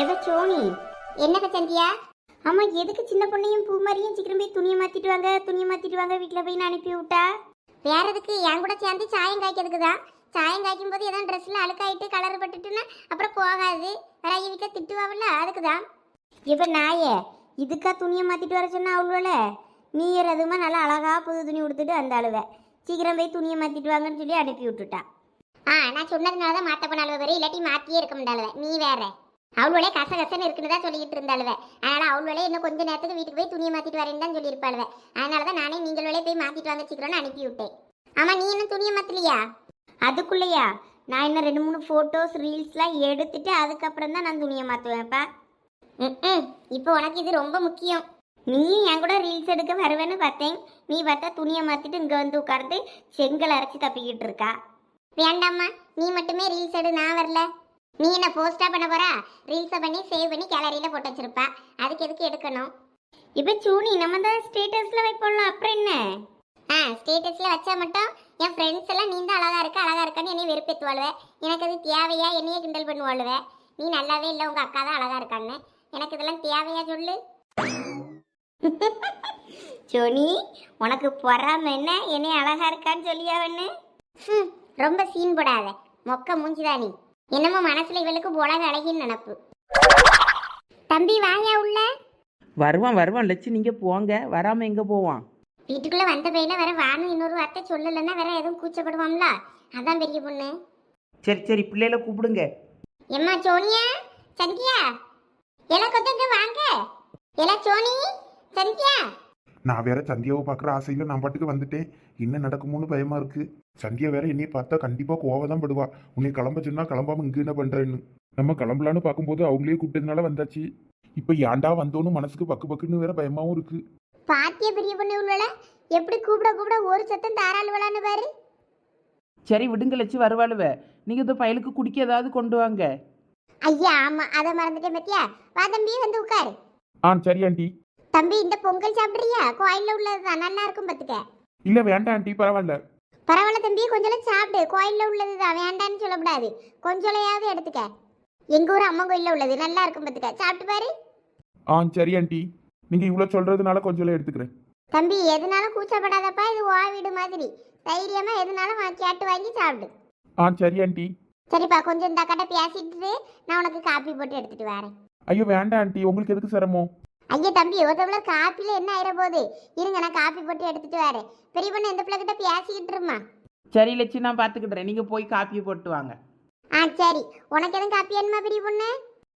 எதோ சோனி? என்னக்கா சந்தியா? ஆமா எதுக்கு சின்ன பொண்ணையும் பூமாரியும் சீக்கிரம் போய் துணியை மாத்திட்டு வாங்க துணியை மாத்திட்டு வாங்க வீட்டில் போய் நான் அனுப்பி விட்டா? வேற எதுக்கு? என் கூட சேர்ந்து சாயம் காய்க்கிறதுக்கு தான். சாயம் காய்க்கும் போது எதாவது ட்ரெஸ்ல அழுக்காயிட்டு கலர் பட்டுட்டுன்னா அப்புறம் போகாது. வேற வீட்டில் திட்டுவாவில்ல அதுக்கு தான். இப்போ நாயே இதுக்கா துணியை மாத்திட்டு வர சொன்னா அவ்வளோல? நீ அதுமா நல்லா அழகா புது துணி கொடுத்துட்டு அந்த அழுவை. சீக்கிரம் போய் துணியை மாத்திட்டு வாங்கன்னு சொல்லி அனுப்பி விட்டுட்டா. ஆ நான் சொன்னதுனால தான் மாத்த பண்ணாலுவ வரை இல்லாட்டி மாற்றியே இருக்க முடியாளுவ நீ வேற. அவளோட கச கசன்னு இருக்குன்னு தான் சொல்லிட்டு இருந்தாளுவ. அதனால அவளோட இன்னும் கொஞ்ச நேரத்துக்கு வீட்டுக்கு போய் துணியை மாத்திட்டு வரேன்னு தான் சொல்லியிருப்பாளுவ. அதனால தான் நானே நீங்களோட போய் மாத்திட்டு வாங்க சீக்கிரம்னு அனுப்பி விட்டேன் ஆமா நீ இன்னும் துணியை மாத்தலையா? அதுக்குள்ளயா? நான் இன்னும் ரெண்டு மூணு ஃபோட்டோஸ் ரீல்ஸ்லாம் எடுத்துட்டு அதுக்கப்புறம் தான் நான் துணியை மாற்றுவேன்ப்பா ம் இப்போ உனக்கு இது ரொம்ப முக்கியம். நீ என் கூட ரீல்ஸ் எடுக்க வருவேன்னு பார்த்தேன். நீ பார்த்தா துணியை மாற்றிட்டு இங்கே வந்து உட்கார்ந்து செங்கல் அரைச்சி தப்பிக்கிட்டு இருக்கா. வேண்டாம்மா நீ மட்டுமே ரீல்ஸ் எடு நான் வரல. நீ என்ன போஸ்டா பண்ண போறா? ரீல்ஸை பண்ணி சேவ் பண்ணி கேலரியில போட்டு வச்சிருப்பா. அதுக்கு எதுக்கு எடுக்கணும்? இப்போ சூனி நம்ம தான் ஸ்டேட்டஸ்ல வைப்போம்ல அப்புறம் என்ன? ஆ ஸ்டேட்டஸ்ல வச்சா மட்டும் என் ஃப்ரெண்ட்ஸ் எல்லாம் நீ தான் அழகா இருக்க அழகா இருக்கான்னு என்னைய வெறுப்பேத்துவாளுவ. எனக்கு அது தேவையா? என்னையே கிண்டல் பண்ணுவாளுவ. நீ நல்லாவே இல்லை உங்க அக்கா தான் அழகா இருக்கான்னு. எனக்கு இதெல்லாம் தேவையா சொல்லு? சோனி உனக்கு பொறாம என்ன? என்னை அழகா இருக்கான்னு சொல்லியாவன்னு ரொம்ப சீன் போடாத. மொக்க மூஞ்சிதா நீ. என்னமோ மனசுல இவளுக்கு உலக அழகின்னு நினப்பு. தம்பி வாயா உள்ள? வருவான் வருவான். லட்சு நீங்கள் போங்க. வராமல் எங்கே போவான்? வீட்டுக்குள்ள வந்த பையன வேற வாணும் இன்னொரு வார்த்தை சொல்லலைன்னா வேற எதுவும் கூச்சப்படுவாம்ல? அதான் பெரிய பொண்ணு. சரி சரி பிள்ளைகளை கூப்பிடுங்க. எம்மா சோனியா? சந்தியா? எல்லாம் கொஞ்சம் இங்க வாங்க. எல்லாம் சோனி? சந்தியா? நான் வேற சந்தியாவை பார்க்குற ஆசையில் நான் பாட்டுக்கு வந்துட்டேன். என்ன நடக்குமோன்னு பயமா இருக்கு. சந்தியா வேற என்னைய பார்த்தா கண்டிப்பா கோவம் தான் படுவா. உன்னை கிளம்ப சொன்னா கிளம்பாம இங்க என்ன பண்றேன்னு. நம்ம கிளம்பலான்னு பார்க்கும்போது அவங்களே கூப்பிட்டதுனால வந்தாச்சு. இப்போ ஏன்டா வந்தோன்னு மனசுக்கு பக்கு பக்குன்னு வேற பயமாவும் இருக்கு. பாத்திய பெரிய பொண்ணு உள்ளல எப்படி கூப்பிட கூப்பிட ஒரு சத்தம் தாராள விளான்னு பாரு. சரி விடுங்க லட்சு வருவாளுவ. நீங்கள் இந்த பயலுக்கு குடிக்க ஏதாவது கொண்டு வாங்க. ஐயா ஆமா அதை மறந்துட்டேன் பத்தியா? வா தம்பி வந்து உட்காரு. ஆ சரி ஆண்டி. தம்பி இந்த பொங்கல் சாப்பிடுறியா? கோயில்ல உள்ளதுதான் நல்லா இருக்கும் பத்துக்க. இல்ல வேண்டாம் ஆண்டி பரவாயில்ல. பரவாயில்ல தம்பி கொஞ்சம் சாப்பிடு. கோயில்ல உள்ளதுதான். வேண்டான்னு சொல்லக்கூடாது. கொஞ்சோலையாவது எடுத்துக்க. எங்க ஊர் அம்மன் கோயில்ல உள்ளது. நல்லா இருக்கும் பத்துக்க சாப்பிட்டு பாரு. ஆ சரி ஆண்டி. நீங்க இவ்வளவு சொல்றதுனால கொஞ்சம் எடுத்துக்கிறேன். தம்பி எதுனாலும் கூச்சப்படாதப்பா. இது வா வீடு மாதிரி. தைரியமா எதுனாலும் வா- கேட்டு வாங்கி சாப்பிடு. ஆ சரி ஆண்டி. சரிப்பா கொஞ்சம் இந்த கட்ட பேசிட்டு நான் உனக்கு காப்பி போட்டு எடுத்துட்டு வரேன். ஐயோ வேண்டாம் ஆண்டி. உங்களுக்கு எதுக்கு சிரமம்? ஐயா தம்பி ஒரு டம்ளர் காப்பில என்ன ஆயிர போகுது? இருங்க நான் காப்பி போட்டு எடுத்துட்டு வரேன். பெரிய பொண்ணு எந்த பிள்ளை கிட்ட பேசிக்கிட்டு இருமா. சரி லட்சு நான் பார்த்துக்கிட்றேன் நீங்கள் போய் காப்பியை போட்டு வாங்க. ஆ சரி. உனக்கு எதுவும் காப்பி வேணுமா பெரிய பொண்ணு?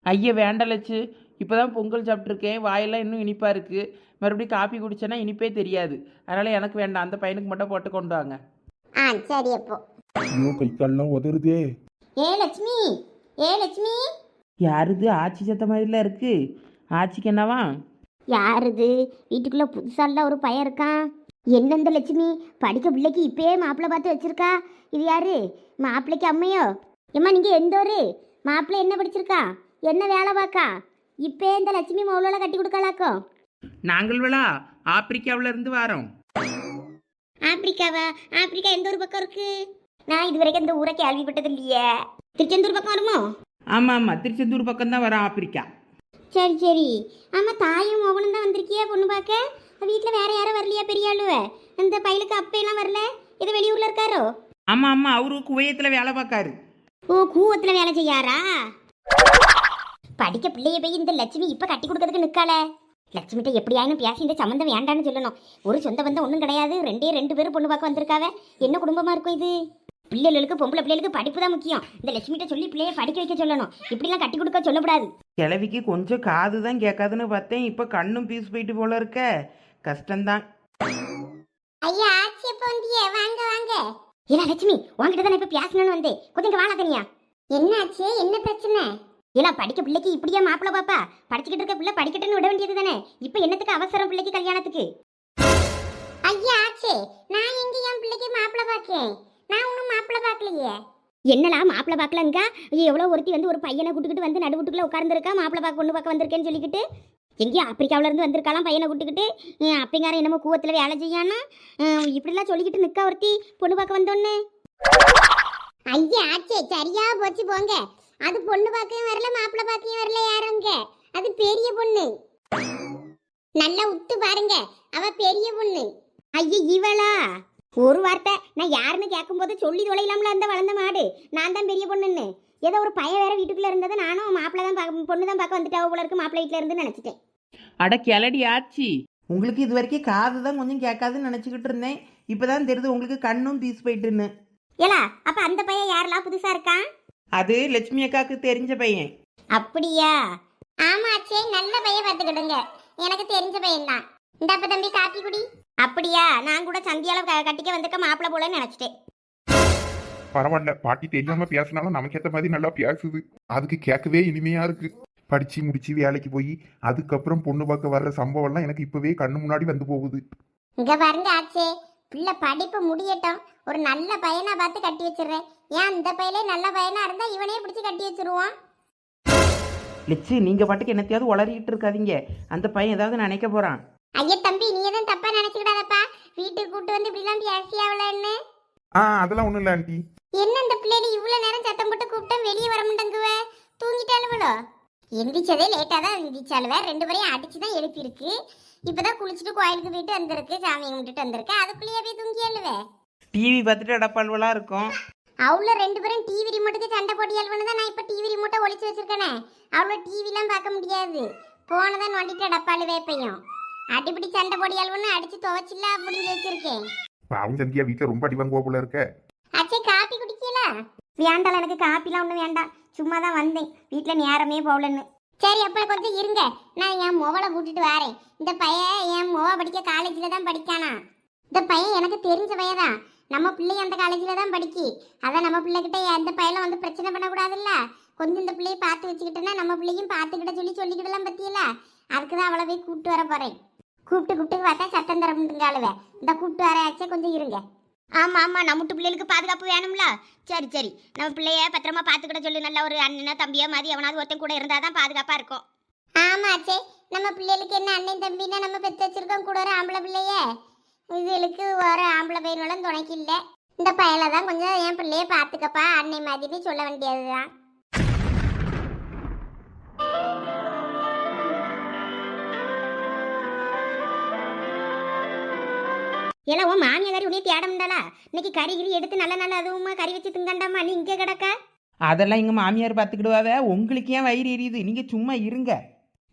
ஐயா வேண்டாம் லட்சு. இப்போ தான் பொங்கல் சாப்பிட்ருக்கேன் வாயெல்லாம் இன்னும் இனிப்பாக இருக்குது மறுபடியும் காப்பி குடிச்சேன்னா இனிப்பே தெரியாது. அதனால் எனக்கு வேண்டாம். அந்த பையனுக்கு மட்டும் போட்டு கொண்டு வாங்க. ஆ சரி அப்போ. ஐயோ கை கால்லாம் உதறுதே. ஏ லட்சுமி. ஏ லட்சுமி. யாருது? ஆச்சி சத்த மாதிரிலாம் இருக்குது ஆச்சிக்கு என்னவா? யாருது? வீட்டுக்குள்ள புதுசால ஒரு பையன் இருக்கான் என்ன இந்த லட்சுமி? படிக்க பிள்ளைக்கு இப்பயே மாப்பிள்ளை பார்த்து வச்சிருக்கா? இது யாரு? மாப்பிள்ளைக்கு அம்மையோ? ஏம்மா நீங்க எந்த ஊரு? மாப்பிள்ளை என்ன படிச்சிருக்கா? என்ன வேலை பார்க்கா இப்பயே இந்த லட்சுமி மௌலால கட்டி கொடுக்கலாக்கோ? நாங்கள் விழா ஆப்பிரிக்காவில் இருந்து வரோம். ஆப்பிரிக்காவா? ஆப்பிரிக்கா எந்த ஒரு பக்கம் இருக்கு? நான் இது வரைக்கும் இந்த ஊரை கேள்விப்பட்டது இல்லையே. திருச்செந்தூர் பக்கம் வருமோ? ஆமாம் ஆமாம் திருச்செந்தூர் பக்கம் தான் வரோம் ஆப்பிரிக்கா. சரி சரி. ஆமா தாயும் மகனும் தான் வந்திருக்கியா பொண்ணு பார்க்க? வீட்டில் வேற யாரும் வரலையா பெரிய ஆளுவ இந்த பையலுக்கு அப்பையெல்லாம் வரல? இது வெளியூர்ல இருக்காரோ? ஆமாம் ஆமாம் அவரு குவையத்தில் வேலை பார்க்காரு. ஓ கூவத்துல வேலை செய்யாரா? படிக்க பிள்ளைய போய் இந்த லட்சுமி இப்ப கட்டி கொடுக்கறதுக்கு நிக்கால லட்சுமிட்ட எப்படியாயினும் பேசி இந்த சம்மந்தம் வேண்டான்னு சொல்லணும். ஒரு சொந்த பந்தம் ஒன்றும் கிடையாது. ரெண்டே ரெண்டு பேரும் பொண்ணு பார்க்க வந்திருக்காவ. என்ன குடும்பமா இருக்கும் இது? பிள்ளைகளுக்கு பொம்பளை பிள்ளைகளுக்கு படிப்பு தான் முக்கியம். இந்த லட்சுமிட்ட சொல்லி பிள்ளைய படிக்க வைக்க சொல்லணும். இப்படிலாம் கட்டி கொடுக்க சொல்லக்கூடாது கிழவிக்கு கொஞ்சம் காது தான் கேட்காதுன்னு பார்த்தேன். இப்போ கண்ணும் பீஸ் போயிட்டு போல இருக்க. கஷ்டம்தான். ஐயா ஆச்சி எப்போ வந்தியே வாங்க வாங்க. இல்ல லட்சுமி உன்கிட்ட தான் இப்ப பேசணும்னு வந்தேன். கொஞ்சம் இங்க வாழ தனியா. என்ன ஆச்சு? என்ன பிரச்சனை? இல்ல படிக்க பிள்ளைக்கு இப்படியா மாப்பிள்ள பாப்பா? படிச்சுக்கிட்டு இருக்க பிள்ளை படிக்கட்டுன்னு விட வேண்டியது தானே. இப்ப என்னத்துக்கு அவசரம் பிள்ளைக்கு கல்யாணத்துக்கு? ஐயா ஆச்சு நான் எங்க என் பிள்ளைக்கு மாப்பிள்ள பாக்கேன்? மாப்பிள்ள பாக்கலையே என்னலாம் மாப்பிள்ள பார்க்கலங்கா? எவ்வளோ ஒருத்தி வந்து ஒரு பையனை கூட்டுக்கிட்டு வந்து நடுவுட்டுக்குள்ள உட்காந்துருக்கா மாப்பிள்ள பார்க்க பொண்ணு பார்க்க வந்திருக்கேன்னு சொல்லிக்கிட்டு? எங்கேயோ ஆப்பிரிக்காவிலேருந்து இருந்து பையனை கூட்டுக்கிட்டு? அஹ் என்னமோ கூவத்தில் வேலை செய்யானா இப்படிலாம் சொல்லிக்கிட்டு நிற்க ஒருத்தி பொண்ணு பார்க்க வந்தோன்னு? ஐயா ஆச்சே சரியா போச்சு போங்க. அது பொண்ணு பார்க்கையும் வரல மாப்பிள்ளை பார்க்கையும் வரல யாருங்க அது பெரிய பொண்ணு. நல்லா உத்து பாருங்க. அவ பெரிய பொண்ணு. ஐயா இவளா? ஒரு வார்த்தை நான் யாருன்னு கேட்கும்போது சொல்லி தொலைலாம்ல அந்த வளர்ந்த மாடு. நான் தான் பெரிய பொண்ணுன்னு. ஏதோ ஒரு பையன் வேற வீட்டுக்குள்ள இருந்தது நானும் மாப்பிள்ளை தான் பார்க்க பொண்ணு தான் பார்க்க வந்துட்டா போல இருக்கு மாப்பிள்ளை வீட்டுல இருந்து நினைச்சிட்டேன். அட கிளடி ஆச்சி. உங்களுக்கு இது வரைக்கும் காது தான் கொஞ்சம் கேட்காதுன்னு நினச்சிக்கிட்டு இருந்தேன். இப்போ தான் தெரியுது உங்களுக்கு கண்ணும் பீஸ் போயிட்டுன்னு. ஏலா அப்ப அந்த பையன் யாரெல்லாம் புதுசா இருக்கான் அது லட்சுமி அக்காவுக்கு தெரிஞ்ச பையன். அப்படியா? ஆமா அச்சே நல்ல பையன் பார்த்துக்கிடுங்க. எனக்கு தெரிஞ்ச பையன் தான் இந்தாப்ப தம்பி காப்பி குடி. அப்படியா? நான் கூட சந்தியால க- கட்டிக்க வந்திருக்க மாப்பிள்ளை போல நினைச்சிட்டேன். பரவாயில்ல பாட்டி தெரியாம பேசினாலும் நமக்கு ஏத்த மாதிரி நல்லா பேசுது. அதுக்கு கேட்கவே இனிமையா இருக்கு. படிச்சு முடிச்சு வேலைக்கு போய் அதுக்கப்புறம் பொண்ணு பார்க்க வர்ற சம்பவம்லாம் எனக்கு இப்பவே கண்ணு முன்னாடி வந்து போகுது. இங்க பாருங்க ஆச்சே. பிள்ளை படிப்பு முடியட்டும். ஒரு நல்ல பையனா பார்த்து கட்டி வச்சிடுறேன். ஏன் இந்த பையலே நல்ல பையனா இருந்தா இவனே பிடிச்சி கட்டி வச்சிருவான்? லட்சு நீங்கள் பாட்டுக்கு என்னத்தையாவது உளறிக்கிட்டு இருக்காதீங்க. அந்த பையன் ஏதாவது நினைக்க போகிறான் ஐயா தம்பி நீ எதுவும் தப்பா நினைச்சுக்கிடாதப்பா. வீட்டுக்கு கூட்டு வந்து இப்படிலாம் பேசியாவலன்னு ஆ அதெல்லாம் ஒண்ணும் இல்ல ஆண்டி. என்ன இந்த பிள்ளைகள் இவ்வளவு நேரம் சத்தம் போட்டு கூப்பிட்டா வெளியே வர மாட்டேங்குவ? தூங்கிட்டாளுவளோ எந்திரிச்சதே லேட்டா தான் எந்திரிச்சாளுவ ரெண்டு பேரையும் அடிச்சு தான் எழுப்பியிருக்கு. இப்பதான் குளிச்சுட்டு கோயிலுக்கு போயிட்டு வந்திருக்கு சாமி கும்பிட்டுட்டு வந்திருக்கு. அதுக்குள்ளேயே போய் தூங்கியாளுவே டிவி பார்த்துட்டு அடப்பால்வலாக இருக்கும். அவ்வளோ ரெண்டு பேரும் டிவி ரிமோட்டுக்கு சண்டை போட்டியாள்வனு தான் நான் இப்போ டிவி ரிமோட்டை ஒளிச்சு வச்சிருக்கேனே. அவ்வளோ டிவிலாம் பார்க்க முடியாது. போனதான் நோண்டிட்டு டப்பாலு வேப்பையும் அடிப்படி சண்டை போடியாள்வனு அடிச்சு துவைச்சில்ல அப்படின்னு வச்சிருக்கேன் பாவம் சந்தியா வீட்டுல ரொம்ப அடி வாங்குவா போல இருக்க. அச்சே காப்பி குடிக்கல வேண்டாம் எனக்கு காப்பிலாம் ஒன்றும் வேண்டாம். சும்மா தான் வந்தேன். வீட்டில் நேரமே போகலன்னு. சரி அப்போ கொஞ்சம் இருங்க. நான் என் முவலை கூட்டிட்டு வரேன். இந்த பையன் என் முவ படிக்க காலேஜில் தான் படிக்கானா? இந்த பையன் எனக்கு தெரிஞ்ச பையன் தான் நம்ம பிள்ளை அந்த காலேஜில் தான் படிக்கி. அதான் நம்ம பிள்ளைகிட்ட அந்த பையனை வந்து பிரச்சனை பண்ணக்கூடாதுல்ல. கொஞ்சம் இந்த பிள்ளையை பார்த்து வச்சுக்கிட்டேன்னா நம்ம பிள்ளையும் பார்த்துக்கிட்ட சொல்லி சொல்லிக்கிடலாம் பத்தியில? அதுக்கு தான் போய் கூப்பிட்டு வர போகிறேன் கூப்பிட்டு கூப்பிட்டு பார்த்தா சத்தம் தர முடியுங்க இந்த கூப்பிட்டு வர ஆச்சே கொஞ்சம் இருங்க. ஆமா ஆமா நம்மட்டு பிள்ளைகளுக்கு பாதுகாப்பு வேணும்ல? சரி சரி. நம்ம பிள்ளைய பத்திரமா பாத்துக்கிட சொல்லு. நல்ல ஒரு அண்ணனா தம்பியா மாதிரி எவனாவது ஒருத்தன் கூட இருந்தாதான் பாதுகாப்பா இருக்கும். ஆமா அச்சே நம்ம பிள்ளைகளுக்கு என்ன அண்ணன் தம்பின்னா நம்ம பெத்து வச்சிருக்கோம் கூட ஒரு ஆம்பளை பிள்ளைய? இதுகளுக்கு ஒரு ஆம்பளை பையனும் துணைக்கு இல்ல. இந்த பையல தான் கொஞ்சம் என் பிள்ளைய பாத்துக்கப்பா அன்னை மாதிரி சொல்ல வேண்டியதுதான். எல்லாம் உன் மாமியாரி உன்னைய தேட முடியலா இன்னைக்கு கறி கிரி எடுத்து நல்ல நல்ல அதுவுமா கறி வச்சு திங்கண்டாமா? நீ இங்கே கிடக்க. அதெல்லாம் எங்கள் மாமியார் பார்த்துக்கிடுவாவே உங்களுக்கு ஏன் வயிறு எரியுது? நீங்கள் சும்மா இருங்க.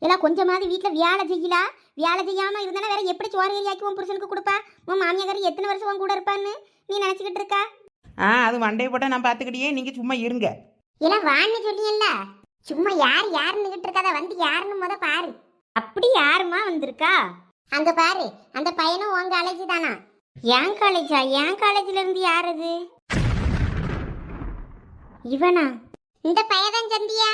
எல்லாம் கொஞ்சமாவது வீட்டில் வேலை செய்யலா? வேலை செய்யாம இருந்தாலும் வேற எப்படி சோறு ஏரியாக்கி உன் புருஷனுக்கு கொடுப்பா? உன் மாமியாரி எத்தனை வருஷம் உன் கூட இருப்பான்னு நீ நினச்சிக்கிட்டு இருக்கா? ஆ அது மண்டையை போட்டால் நான் பார்த்துக்கிட்டே நீங்கள் சும்மா இருங்க. எல்லாம் வான்னு சொல்லியல்ல. சும்மா யார் யாருன்னு இருக்காத. வந்து யாருன்னு முத பாரு. அப்படி யாருமா வந்திருக்கா? அங்க பாரு அந்த பையனும் உன் காலேஜ் தானா? என் காலேஜா என் காலேஜ்ல இருந்து யார் அது? இவனா? இந்த பையன் தான் சந்தியா?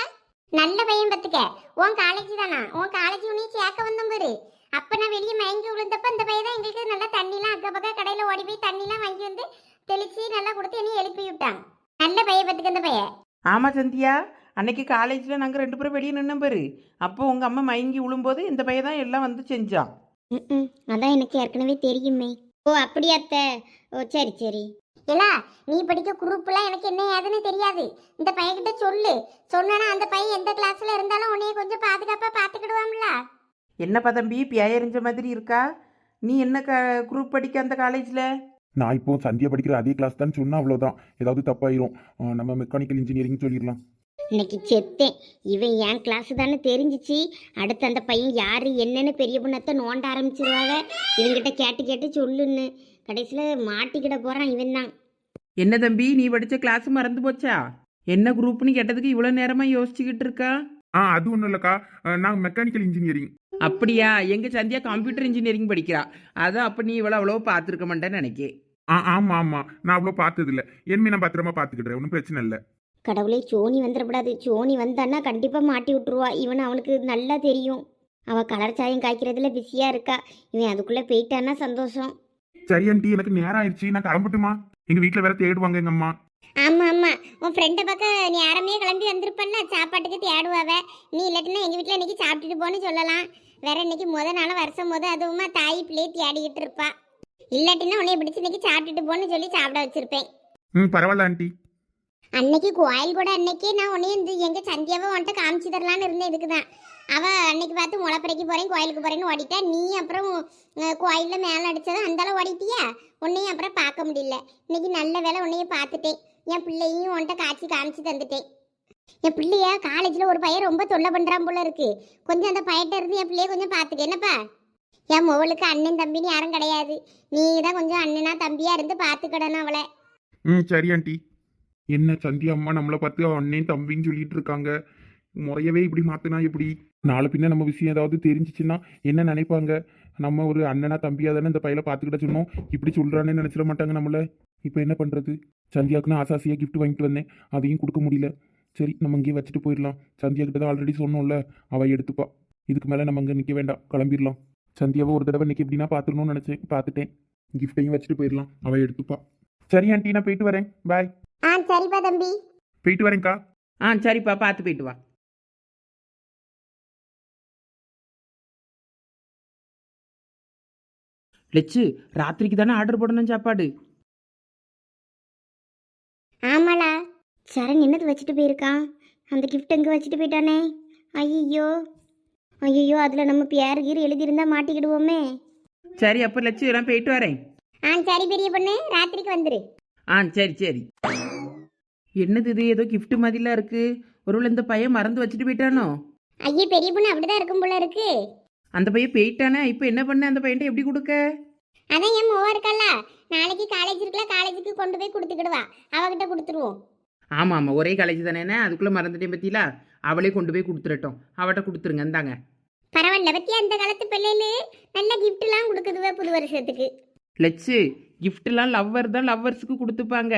நல்ல பையன் பத்துக்க உன் காலேஜ் தானா? உன் காலேஜ் உன்னை சேர்க்க வந்தோம் பாரு. அப்ப நான் வெளியே மயங்கி விழுந்தப்ப இந்த பையன் தான் எங்களுக்கு நல்லா தண்ணிலாம் அக்க பக்கம் கடையில ஓடி போய் தண்ணிலாம் வாங்கி வந்து தெளிச்சு நல்லா கொடுத்து என்னை எழுப்பி விட்டான். நல்ல பையன் பத்துக்க இந்த பையன். ஆமா சந்தியா. அன்னைக்கு காலேஜில் நாங்கள் ரெண்டு பேரும் வெளியே நின்னோம் பாரு. அப்போ உங்கள் அம்மா மயங்கி விழும்போது இந்த பையன் தான் எல்லாம் வந்து செஞ்சான். ம்ம். அதான் எனக்கு ஏற்கனவே தெரியுமே. ஓ அப்படியா அத்தை? ஓ சரி சரி. இல்ல நீ படிக்க குரூப்லாம் எனக்கு என்ன ஏதுன்னு தெரியாது. இந்த பையன்கிட்ட சொல்லு. சொன்னா அந்த பையன் எந்த கிளாஸ்ல இருந்தாலும் உன்னைய கொஞ்சம் பாதுகாப்பா பாத்துக்கிடுவான்ல என்னப்பா தம்பி பியாயறிஞ்ச மாதிரி இருக்கா? நீ என்ன க குரூப் படிக்க அந்த காலேஜில் நான் இப்போ சந்தியா படிக்கிற அதே கிளாஸ் தான் சொன்னா அவ்வளவுதான். ஏதாவது தப்பாயிரும். நம்ம மெக்கானிக்கல் இன்ஜினியரிங் சொல்லிடலாம். இன்னைக்கு செத்தேன். இவன் என் கிளாஸ் தானே தெரிஞ்சிச்சு. அடுத்து அந்த பையன் யாரு என்னன்னு பெரிய பொண்ணத்தை நோண்ட ஆரம்பிச்சிருவாங்க. இவங்கிட்ட கேட்டு கேட்டு சொல்லுன்னு. கடைசியில் மாட்டிக்கிட போறான் இவன் தான் என்ன தம்பி நீ படித்த கிளாஸ் மறந்து போச்சா? என்ன குரூப்னு கேட்டதுக்கு இவ்வளோ நேரமாக யோசிச்சுக்கிட்டு இருக்கா? ஆ அது ஒன்றும் இல்லைக்கா. நான் மெக்கானிக்கல் இன்ஜினியரிங் அப்படியா? எங்கள் சந்தியா கம்ப்யூட்டர் இன்ஜினியரிங் படிக்கிறா. அதான் அப்போ நீ இவ்வளோ அவ்வளோ பார்த்துருக்க மாட்டேன்னு நினைக்கேன் ஆ ஆமா ஆமா. நான் அவ்வளோ பார்த்தது இல்லை என்மே நான் பத்திரமா பார்த்துக்கிட்டேன் ஒன்றும் பிரச்சனை இல்லை. கடவுளே சோனி வந்துடக்கூடாது சோனி வந்தான்னா கண்டிப்பாக மாட்டி விட்டுருவா. இவன் அவனுக்கு நல்லா தெரியும். அவள் கலர் சாயம் காய்க்கிறதுல பிஸியாக இருக்கா. இவன் அதுக்குள்ளே போயிட்டான்னா சந்தோஷம். சரி ஆண்டி எனக்கு நேரம் ஆயிடுச்சு. நான் கிளம்பட்டுமா? எங்க வீட்டில் வேற தேடுவாங்க எங்க அம்மா. ஆமாம் ஆமாம் உன் ஃப்ரெண்டை பார்க்க நேரமே கிளம்பி வந்திருப்பல்ல சாப்பாட்டுக்கு தேடுவாவ நீ இல்லாட்டினா எங்கள் வீட்டில் இன்னைக்கு சாப்பிட்டுட்டு போன்னு சொல்லலாம். வேற இன்னைக்கு முத நாள் வருஷம் முத அதுவுமா தாய் பிள்ளையை தேடிக்கிட்டு இருப்பா. இல்லாட்டினா உன்னைய பிடிச்சி இன்னைக்கு சாப்பிட்டுட்டு போன்னு சொல்லி சாப்பிட வச்சிருப்பேன். ம் பரவாயில்ல ஆண்டி அன்னைக்கு கோயில் கூட அன்னைக்கே நான் உன்னைய இந்த எங்கே சந்தியாவை உன்ட்ட காமிச்சு தரலான்னு இருந்தேன். இதுக்கு தான் அவள் அன்னைக்கு பார்த்து முளைப்பறைக்கு போகிறேன் கோயிலுக்கு போகிறேன்னு ஓடிட்டா. நீ அப்புறம் கோயிலில் மேலே மேல அடிச்சது ஓடிட்டியா? உன்னையும் அப்புறம் பார்க்க முடியல. இன்னைக்கு நல்ல வேலை உன்னையும் பார்த்துட்டேன். என் பிள்ளையும் உன்ட்ட காய்ச்சி காமிச்சு தந்துட்டேன். என் பிள்ளைய காலேஜ்ல ஒரு பையன் ரொம்ப தொல்லை பண்றான் போல இருக்கு. கொஞ்சம் அந்த பையட்ட இருந்து என் பிள்ளைய கொஞ்சம் பார்த்துக்க. என்னப்பா? என் மோளுக்கு அண்ணன் தம்பின்னு யாரும் கிடையாது. நீ தான் கொஞ்சம் அண்ணனா தம்பியா இருந்து பார்த்துக்கிடணும் அவளை. ம் சரி ஆண்டி. என்ன சந்தியா அம்மா நம்மளை பார்த்து அண்ணன் தம்பின்னு சொல்லிட்டு இருக்காங்க. முறையவே இப்படி மாத்தினா எப்படி? நாளை பின்ன நம்ம விஷயம் ஏதாவது தெரிஞ்சிச்சுன்னா என்ன நினைப்பாங்க? நம்ம ஒரு அண்ணனா தம்பியா தானே இந்த பையலை பார்த்துக்கிட்ட சொன்னோம். இப்படி சொல்கிறானே நினைச்சிட மாட்டாங்க நம்மள. இப்போ என்ன பண்றது? சந்தியாக்குன்னு நான் ஆசாசியாக gift வாங்கிட்டு வந்தேன். அதையும் கொடுக்க முடியல. சரி நம்ம இங்கேயே வச்சுட்டு போயிடலாம். சந்தியா கிட்ட தான் ஆல்ரெடி சொன்னோம்ல. அவ எடுத்துப்பா. இதுக்கு மேலே நம்ம இங்கே நிற்க வேண்டாம். கிளம்பிடலாம். சந்தியாவை ஒரு தடவை இன்னைக்கு எப்படின்னா பார்த்துக்கணும்னு நினச்சேன். பார்த்துட்டேன். கிஃப்டையும் வச்சுட்டு போயிடலாம். அவ எடுத்துப்பா. சரி ஆண்டி நான் போயிட்டு வரேன். பாய் ஆ சரிப்பா தம்பி. போயிட்டு வரேன்க்கா. ஆ சரிப்பா பார்த்து போயிட்டு வா. லெச்சு ராத்திரிக்கு தானே ஆர்டர் போடணும் சாப்பாடு? ஆமாளா சரண் என்னது வச்சுட்டு போயிருக்கான்? அந்த கிஃப்ட் எங்கே வச்சுட்டு போயிட்டானே. ஐயோ ஐயோ அதில் நம்ம பேர் கீர் எழுதியிருந்தா மாட்டிக்கிடுவோமே. சரி அப்போ லட்சு நான் போயிட்டு வரேன். ஆ சரி பெரிய பொண்ணு ராத்திரிக்கு வந்துரு. ஆ சரி சரி. என்னது இது? ஏதோ gift மாதிரிலாம் இருக்கு. ஒருவேளை இந்த பையன் மறந்து வச்சுட்டு போயிட்டானோ? ஐயே பெரிய பொண்ணு அப்படிதான் இருக்கும் போல இருக்கு. அந்த பையன் போயிட்டானே? இப்போ என்ன பண்ண? அந்த பையன்ட்ட எப்படி கொடுக்க? அதான் என் மோவா இருக்கல்ல. நாளைக்கு காலேஜ் இருக்குல்ல காலேஜுக்கு கொண்டு போய் கொடுத்துக்கிடுவா. அவகிட்ட கொடுத்துருவோம். ஆமாம் ஆமாம் ஒரே காலேஜ் தானே அதுக்குள்ளே மறந்துட்டேன் பத்தியில? அவளே கொண்டு போய் கொடுத்துடட்டும். அவட்ட கொடுத்துருங்க இந்தாங்க. பரவாயில்ல பத்தி அந்த காலத்து பிள்ளைகளு நல்ல கிஃப்ட்லாம் கொடுக்குதுவே புது வருஷத்துக்கு. லட்சு கிஃப்ட்லாம் லவ்வர் தான் லவ்வர்ஸுக்கு கொடுத்துப்பாங்க.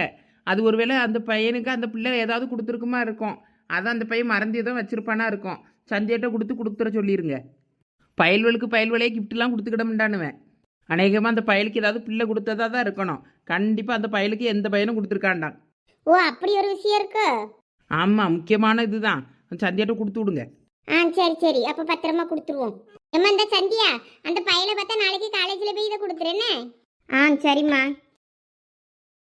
அது ஒருவேளை அந்த பையனுக்கு அந்த பிள்ளை ஏதாவது கொடுத்துருக்குமா இருக்கும். அதான் அந்த பையன் மறந்து ஏதோ வச்சிருப்பானா இருக்கும். சந்தையிட்ட கொடுத்து கொடுத்துற சொல்லிருங்க. பயல்வலுக்கு பயல்வலையே கிஃப்ட்லாம் கொடுத்துக்கிட முடியானுவேன் அநேகமாக அந்த பயலுக்கு ஏதாவது பிள்ளை கொடுத்ததா தான் இருக்கணும். கண்டிப்பாக அந்த பயலுக்கு எந்த பையனும் கொடுத்துருக்காண்டாம். ஓ அப்படி ஒரு விஷயம் இருக்கு? ஆமாம் முக்கியமான இதுதான். சந்தியாட்ட கொடுத்து விடுங்க. ஆ சரி சரி. அப்ப பத்திரமா கொடுத்துருவோம். ஏம்மா இந்த சந்தியா அந்த பையனை பார்த்தா நாளைக்கு காலேஜில் போய் இதை கொடுத்துறேன்னு ஆ சரிம்மா.